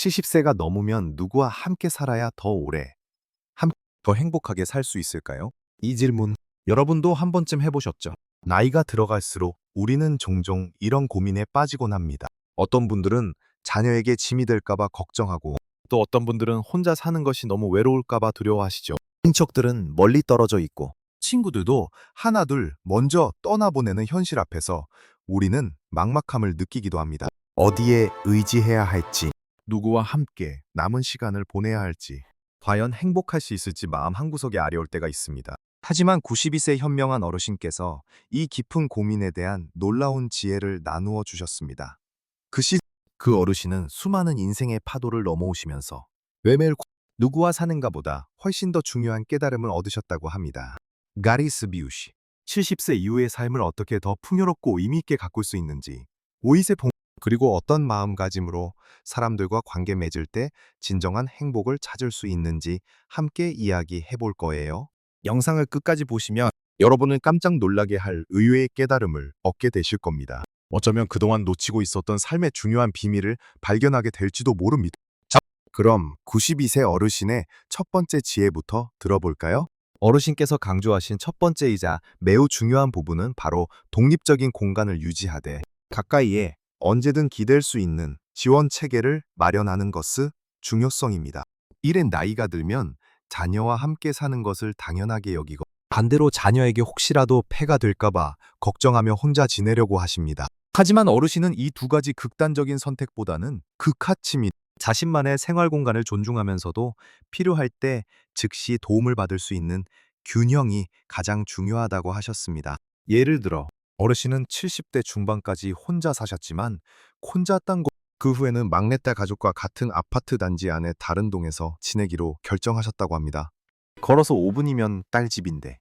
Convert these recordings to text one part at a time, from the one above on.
70세가 넘으면 누구와 함께 살아야 더 오래, 함, 더 행복하게 살 수 있을까요? 이 질문 여러분도 한 번쯤 해보셨죠? 나이가 들어갈수록 우리는 종종 이런 고민에 빠지곤 합니다. 어떤 분들은 자녀에게 짐이 될까봐 걱정하고 또 어떤 분들은 혼자 사는 것이 너무 외로울까봐 두려워하시죠. 친척들은 멀리 떨어져 있고 친구들도 하나둘 먼저 떠나보내는 현실 앞에서 우리는 막막함을 느끼기도 합니다. 어디에 의지해야 할지, 누구와 함께 남은 시간을 보내야 할지, 과연 행복할 수 있을지 마음 한구석에 아려올 때가 있습니다. 하지만 92세 현명한 어르신께서 이 깊은 고민에 대한 놀라운 지혜를 나누어 주셨습니다. 그 시, 그 어르신은 수많은 인생의 파도를 넘어오시면서 외멜 누구와 사는가 보다 훨씬 더 중요한 깨달음을 얻으셨다고 합니다. 가리스 비우시 70세 이후의 삶을 어떻게 더 풍요롭고 의미있게 가꿀 수 있는지 오이세 봉 그리고 어떤 마음가짐으로 사람들과 관계 맺을 때 진정한 행복을 찾을 수 있는지 함께 이야기해 볼 거예요. 영상을 끝까지 보시면 여러분을 깜짝 놀라게 할 의외의 깨달음을 얻게 되실 겁니다. 어쩌면 그동안 놓치고 있었던 삶의 중요한 비밀을 발견하게 될지도 모릅니다. 자, 그럼 92세 어르신의 첫 번째 지혜부터 들어볼까요? 어르신께서 강조하신 첫 번째이자 매우 중요한 부분은 바로 독립적인 공간을 유지하되 가까이에 언제든 기댈 수 있는 지원 체계를 마련하는 것의 중요성입니다. 이른 나이가 들면 자녀와 함께 사는 것을 당연하게 여기고 반대로 자녀에게 혹시라도 폐가 될까봐 걱정하며 혼자 지내려고 하십니다. 하지만 어르신은 이 두 가지 극단적인 선택보다는 극하침이 자신만의 생활 공간을 존중하면서도 필요할 때 즉시 도움을 받을 수 있는 균형이 가장 중요하다고 하셨습니다. 예를 들어 어르신은 70대 중반까지 혼자 사셨지만 혼자 딴 곳, 그 후에는 막내딸 가족과 같은 아파트 단지 안에 다른 동에서 지내기로 결정하셨다고 합니다. 걸어서 5분이면 딸 집인데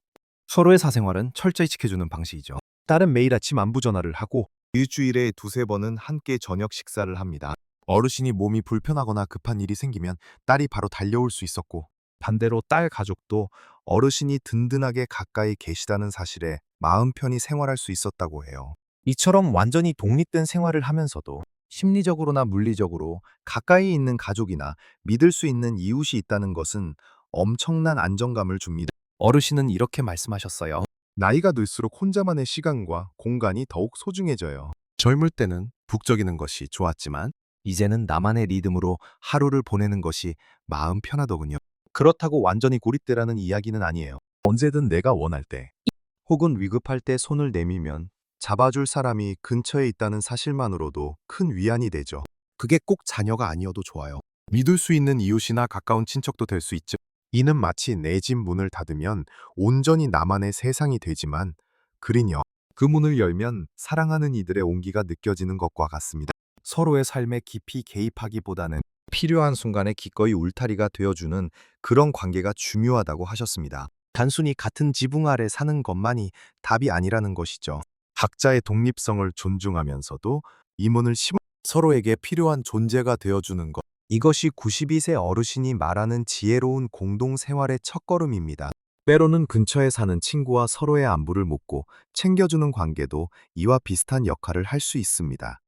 서로의 사생활은 철저히 지켜주는 방식이죠. 딸은 매일 아침 안부 전화를 하고 일주일에 두세 번은 함께 저녁 식사를 합니다. 어르신이 몸이 불편하거나 급한 일이 생기면 딸이 바로 달려올 수 있었고 반대로 딸 가족도 어르신이 든든하게 가까이 계시다는 사실에 마음 편히 생활할 수 있었다고 해요. 이처럼 완전히 독립된 생활을 하면서도 심리적으로나 물리적으로 가까이 있는 가족이나 믿을 수 있는 이웃이 있다는 것은 엄청난 안정감을 줍니다. 어르신은 이렇게 말씀하셨어요. 나이가 들수록 혼자만의 시간과 공간이 더욱 소중해져요. 젊을 때는 북적이는 것이 좋았지만 이제는 나만의 리듬으로 하루를 보내는 것이 마음 편하더군요. 그렇다고 완전히 고립되라는 이야기는 아니에요. 언제든 내가 원할 때 혹은 위급할 때 손을 내밀면 잡아줄 사람이 근처에 있다는 사실만으로도 큰 위안이 되죠. 그게 꼭 자녀가 아니어도 좋아요. 믿을 수 있는 이웃이나 가까운 친척도 될 수 있죠. 이는 마치 내 집 문을 닫으면 온전히 나만의 세상이 되지만 그린요. 그 문을 열면 사랑하는 이들의 온기가 느껴지는 것과 같습니다. 서로의 삶에 깊이 개입하기보다는 필요한 순간에 기꺼이 울타리가 되어주는 그런 관계가 중요하다고 하셨습니다. 단순히 같은 지붕 아래 사는 것만이 답이 아니라는 것이죠. 각자의 독립성을 존중하면서도 이문을 심 서로에게 필요한 존재가 되어주는 것. 이것이 92세 어르신이 말하는 지혜로운 공동 생활의 첫걸음입니다. 때로는 근처에 사는 친구와 서로의 안부를 묻고 챙겨주는 관계도 이와 비슷한 역할을 할 수 있습니다.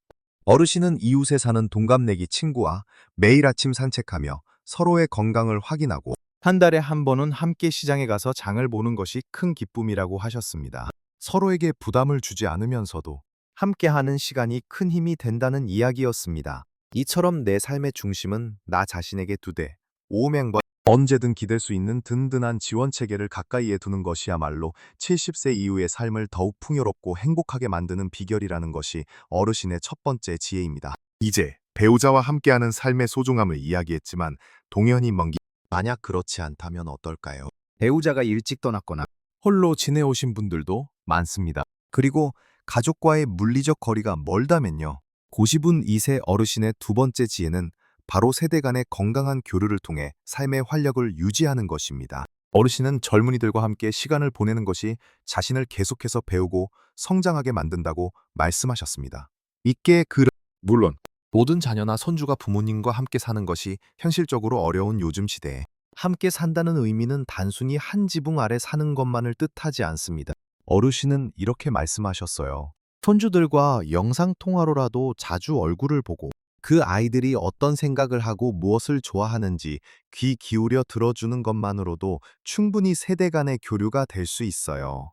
어르신은 이웃에 사는 동갑내기 친구와 매일 아침 산책하며 서로의 건강을 확인하고 한 달에 한 번은 함께 시장에 가서 장을 보는 것이 큰 기쁨이라고 하셨습니다. 서로에게 부담을 주지 않으면서도 함께하는 시간이 큰 힘이 된다는 이야기였습니다. 이처럼 내 삶의 중심은 나 자신에게 두되 오명과 언제든 기댈 수 있는 든든한 지원 체계를 가까이에 두는 것이야말로 70세 이후의 삶을 더욱 풍요롭고 행복하게 만드는 비결이라는 것이 어르신의 첫 번째 지혜입니다. 이제 배우자와 함께하는 삶의 소중함을 이야기했지만 동현이 먼 길. 만약 그렇지 않다면 어떨까요? 배우자가 일찍 떠났거나 홀로 지내오신 분들도 많습니다. 그리고 가족과의 물리적 거리가 멀다면요. 고시분 2세 어르신의 두 번째 지혜는 바로 세대 간의 건강한 교류를 통해 삶의 활력을 유지하는 것입니다. 어르신은 젊은이들과 함께 시간을 보내는 것이 자신을 계속해서 배우고 성장하게 만든다고 말씀하셨습니다. 있게 그 물론 모든 자녀나 손주가 부모님과 함께 사는 것이 현실적으로 어려운 요즘 시대에 함께 산다는 의미는 단순히 한 지붕 아래 사는 것만을 뜻하지 않습니다. 어르신은 이렇게 말씀하셨어요. 손주들과 영상 통화로라도 자주 얼굴을 보고 그 아이들이 어떤 생각을 하고 무엇을 좋아하는지 귀 기울여 들어주는 것만으로도 충분히 세대 간의 교류가 될 수 있어요.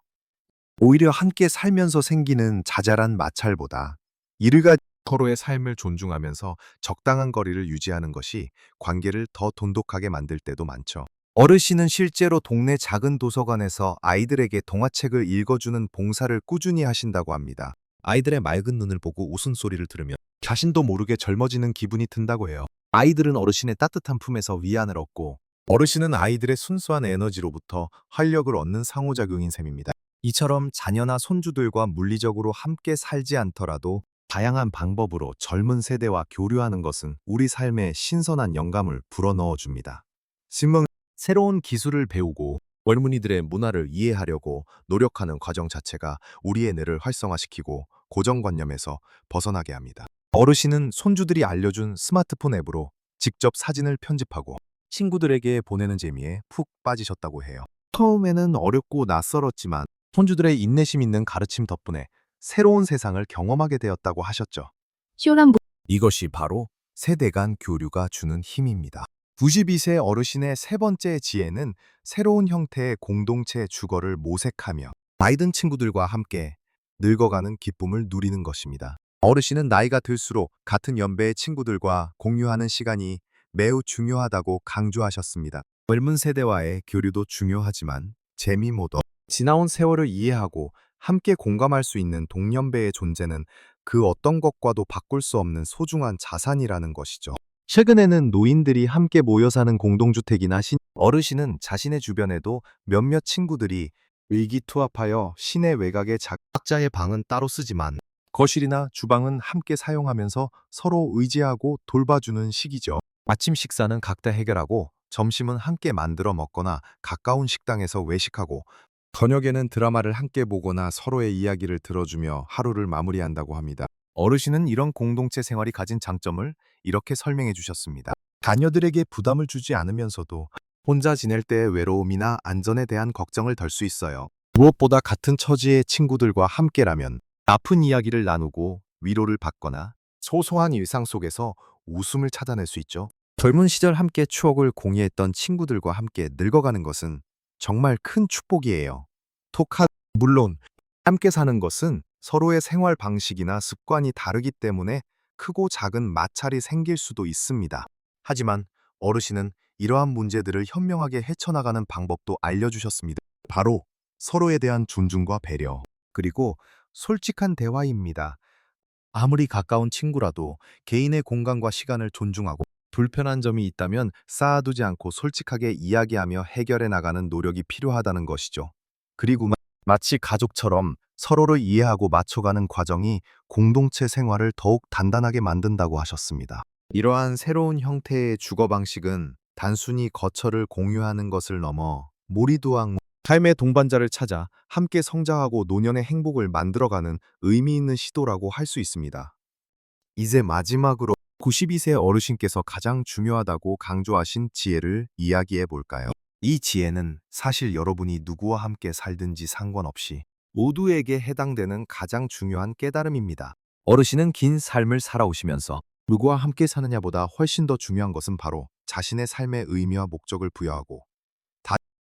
오히려 함께 살면서 생기는 자잘한 마찰보다 이르가 서로의 삶을 존중하면서 적당한 거리를 유지하는 것이 관계를 더 돈독하게 만들 때도 많죠. 어르신은 실제로 동네 작은 도서관에서 아이들에게 동화책을 읽어주는 봉사를 꾸준히 하신다고 합니다. 아이들의 맑은 눈을 보고 웃음소리를 들으며 자신도 모르게 젊어지는 기분이 든다고 해요. 아이들은 어르신의 따뜻한 품에서 위안을 얻고 어르신은 아이들의 순수한 에너지로부터 활력을 얻는 상호작용인 셈입니다. 이처럼 자녀나 손주들과 물리적으로 함께 살지 않더라도 다양한 방법으로 젊은 세대와 교류하는 것은 우리 삶에 신선한 영감을 불어넣어 줍니다. 신문 새로운 기술을 배우고 젊은이들의 문화를 이해하려고 노력하는 과정 자체가 우리의 뇌를 활성화시키고 고정관념에서 벗어나게 합니다. 어르신은 손주들이 알려준 스마트폰 앱으로 직접 사진을 편집하고 친구들에게 보내는 재미에 푹 빠지셨다고 해요. 처음에는 어렵고 낯설었지만 손주들의 인내심 있는 가르침 덕분에 새로운 세상을 경험하게 되었다고 하셨죠. 쇼란 이것이 바로 세대 간 교류가 주는 힘입니다. 92세 어르신의 세 번째 지혜는 새로운 형태의 공동체 주거를 모색하며 나이든 친구들과 함께 늙어가는 기쁨을 누리는 것입니다. 어르신은 나이가 들수록 같은 연배의 친구들과 공유하는 시간이 매우 중요하다고 강조하셨습니다. 젊은 세대와의 교류도 중요하지만 재미 모두 지나온 세월을 이해하고 함께 공감할 수 있는 동년배의 존재는 그 어떤 것과도 바꿀 수 없는 소중한 자산이라는 것이죠. 최근에는 노인들이 함께 모여 사는 공동주택이나 신 어르신은 자신의 주변에도 몇몇 친구들이 의기투합하여 시내 외곽의 작- 각자의 방은 따로 쓰지만 거실이나 주방은 함께 사용하면서 서로 의지하고 돌봐주는 시기죠. 아침 식사는 각자 해결하고 점심은 함께 만들어 먹거나 가까운 식당에서 외식하고 저녁에는 드라마를 함께 보거나 서로의 이야기를 들어주며 하루를 마무리한다고 합니다. 어르신은 이런 공동체 생활이 가진 장점을 이렇게 설명해 주셨습니다. 자녀들에게 부담을 주지 않으면서도 혼자 지낼 때의 외로움이나 안전에 대한 걱정을 덜 수 있어요. 무엇보다 같은 처지의 친구들과 함께라면 아픈 이야기를 나누고 위로를 받거나 소소한 일상 속에서 웃음을 찾아낼 수 있죠. 젊은 시절 함께 추억을 공유했던 친구들과 함께 늙어가는 것은 정말 큰 축복이에요. 톡하 물론 함께 사는 것은 서로의 생활 방식이나 습관이 다르기 때문에 크고 작은 마찰이 생길 수도 있습니다. 하지만 어르신은 이러한 문제들을 현명하게 헤쳐나가는 방법도 알려주셨습니다. 바로 서로에 대한 존중과 배려, 그리고 솔직한 대화입니다. 아무리 가까운 친구라도 개인의 공간과 시간을 존중하고 불편한 점이 있다면 쌓아두지 않고 솔직하게 이야기하며 해결해 나가는 노력이 필요하다는 것이죠. 그리고 마- 마치 가족처럼 서로를 이해하고 맞춰가는 과정이 공동체 생활을 더욱 단단하게 만든다고 하셨습니다. 이러한 새로운 형태의 주거 방식은 단순히 거처를 공유하는 것을 넘어 몰이두왕 삶의 동반자를 찾아 함께 성장하고 노년의 행복을 만들어가는 의미 있는 시도라고 할 수 있습니다. 이제 마지막으로 92세 어르신께서 가장 중요하다고 강조하신 지혜를 이야기해 볼까요? 이 지혜는 사실 여러분이 누구와 함께 살든지 상관없이 모두에게 해당되는 가장 중요한 깨달음입니다. 어르신은 긴 삶을 살아오시면서 누구와 함께 사느냐보다 훨씬 더 중요한 것은 바로 자신의 삶의 의미와 목적을 부여하고 다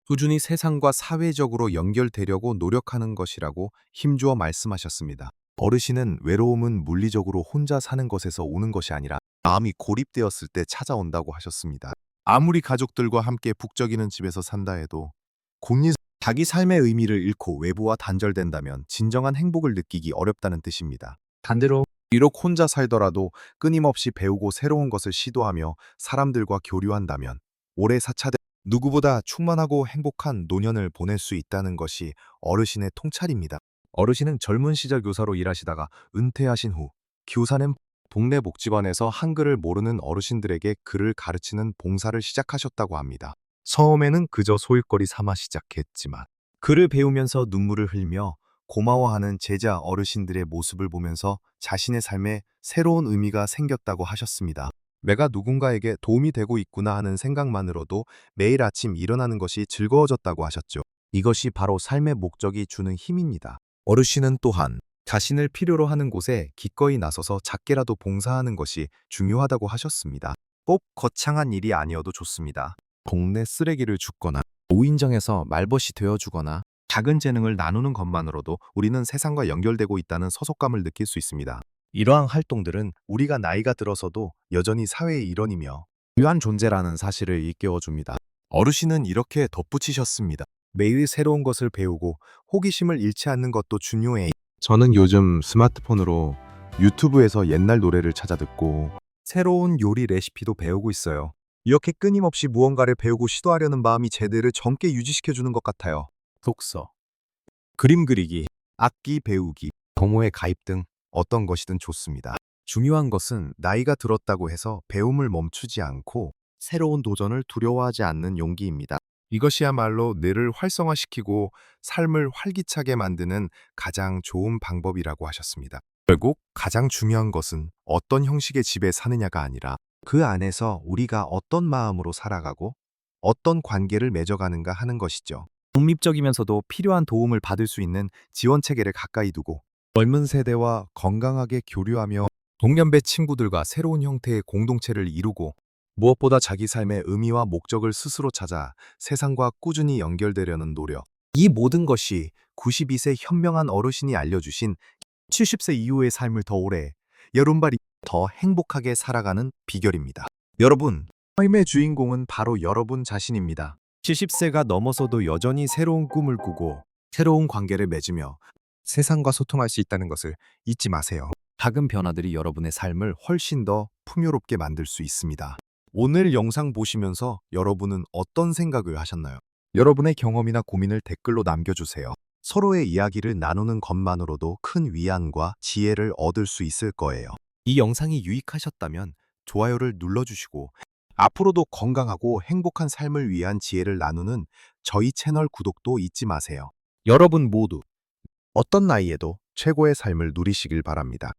꾸준히 세상과 사회적으로 연결되려고 노력하는 것이라고 힘주어 말씀하셨습니다. 어르신은 외로움은 물리적으로 혼자 사는 것에서 오는 것이 아니라 마음이 고립되었을 때 찾아온다고 하셨습니다. 아무리 가족들과 함께 북적이는 집에서 산다 해도 공리 자기 삶의 의미를 잃고 외부와 단절된다면 진정한 행복을 느끼기 어렵다는 뜻입니다. 반대로 비록 혼자 살더라도 끊임없이 배우고 새로운 것을 시도하며 사람들과 교류한다면 오래 사차된 누구보다 충만하고 행복한 노년을 보낼 수 있다는 것이 어르신의 통찰입니다. 어르신은 젊은 시절 교사로 일하시다가 은퇴하신 후 교사는 동네 복지관에서 한글을 모르는 어르신들에게 글을 가르치는 봉사를 시작하셨다고 합니다. 처음에는 그저 소일거리 삼아 시작했지만 글을 배우면서 눈물을 흘며 고마워하는 제자 어르신들의 모습을 보면서 자신의 삶에 새로운 의미가 생겼다고 하셨습니다. 내가 누군가에게 도움이 되고 있구나 하는 생각만으로도 매일 아침 일어나는 것이 즐거워졌다고 하셨죠. 이것이 바로 삶의 목적이 주는 힘입니다. 어르신은 또한 자신을 필요로 하는 곳에 기꺼이 나서서 작게라도 봉사하는 것이 중요하다고 하셨습니다. 꼭 거창한 일이 아니어도 좋습니다. 동네 쓰레기를 줍거나 노인정에서 말벗이 되어주거나 작은 재능을 나누는 것만으로도 우리는 세상과 연결되고 있다는 소속감을 느낄 수 있습니다. 이러한 활동들은 우리가 나이가 들어서도 여전히 사회의 일원이며 유한 존재라는 사실을 일깨워줍니다. 어르신은 이렇게 덧붙이셨습니다. 매일 새로운 것을 배우고 호기심을 잃지 않는 것도 중요해. 저는 요즘 스마트폰으로 유튜브에서 옛날 노래를 찾아 듣고 새로운 요리 레시피도 배우고 있어요. 이렇게 끊임없이 무언가를 배우고 시도하려는 마음이 제들을 젊게 유지시켜주는 것 같아요. 독서, 그림 그리기, 악기 배우기, 동호회 가입 등 어떤 것이든 좋습니다. 중요한 것은 나이가 들었다고 해서 배움을 멈추지 않고 새로운 도전을 두려워하지 않는 용기입니다. 이것이야말로 뇌를 활성화시키고 삶을 활기차게 만드는 가장 좋은 방법이라고 하셨습니다. 결국 가장 중요한 것은 어떤 형식의 집에 사느냐가 아니라 그 안에서 우리가 어떤 마음으로 살아가고 어떤 관계를 맺어가는가 하는 것이죠. 독립적이면서도 필요한 도움을 받을 수 있는 지원 체계를 가까이 두고 젊은 세대와 건강하게 교류하며 동년배 친구들과 새로운 형태의 공동체를 이루고 무엇보다 자기 삶의 의미와 목적을 스스로 찾아 세상과 꾸준히 연결되려는 노력. 이 모든 것이 92세 현명한 어르신이 알려주신 70세 이후의 삶을 더 오래, 여름발이 더 행복하게 살아가는 비결입니다. 여러분, 삶의 주인공은 바로 여러분 자신입니다. 70세가 넘어서도 여전히 새로운 꿈을 꾸고 새로운 관계를 맺으며 세상과 소통할 수 있다는 것을 잊지 마세요. 작은 변화들이 여러분의 삶을 훨씬 더 풍요롭게 만들 수 있습니다. 오늘 영상 보시면서 여러분은 어떤 생각을 하셨나요? 여러분의 경험이나 고민을 댓글로 남겨주세요. 서로의 이야기를 나누는 것만으로도 큰 위안과 지혜를 얻을 수 있을 거예요. 이 영상이 유익하셨다면 좋아요를 눌러주시고 앞으로도 건강하고 행복한 삶을 위한 지혜를 나누는 저희 채널 구독도 잊지 마세요. 여러분 모두 어떤 나이에도 최고의 삶을 누리시길 바랍니다.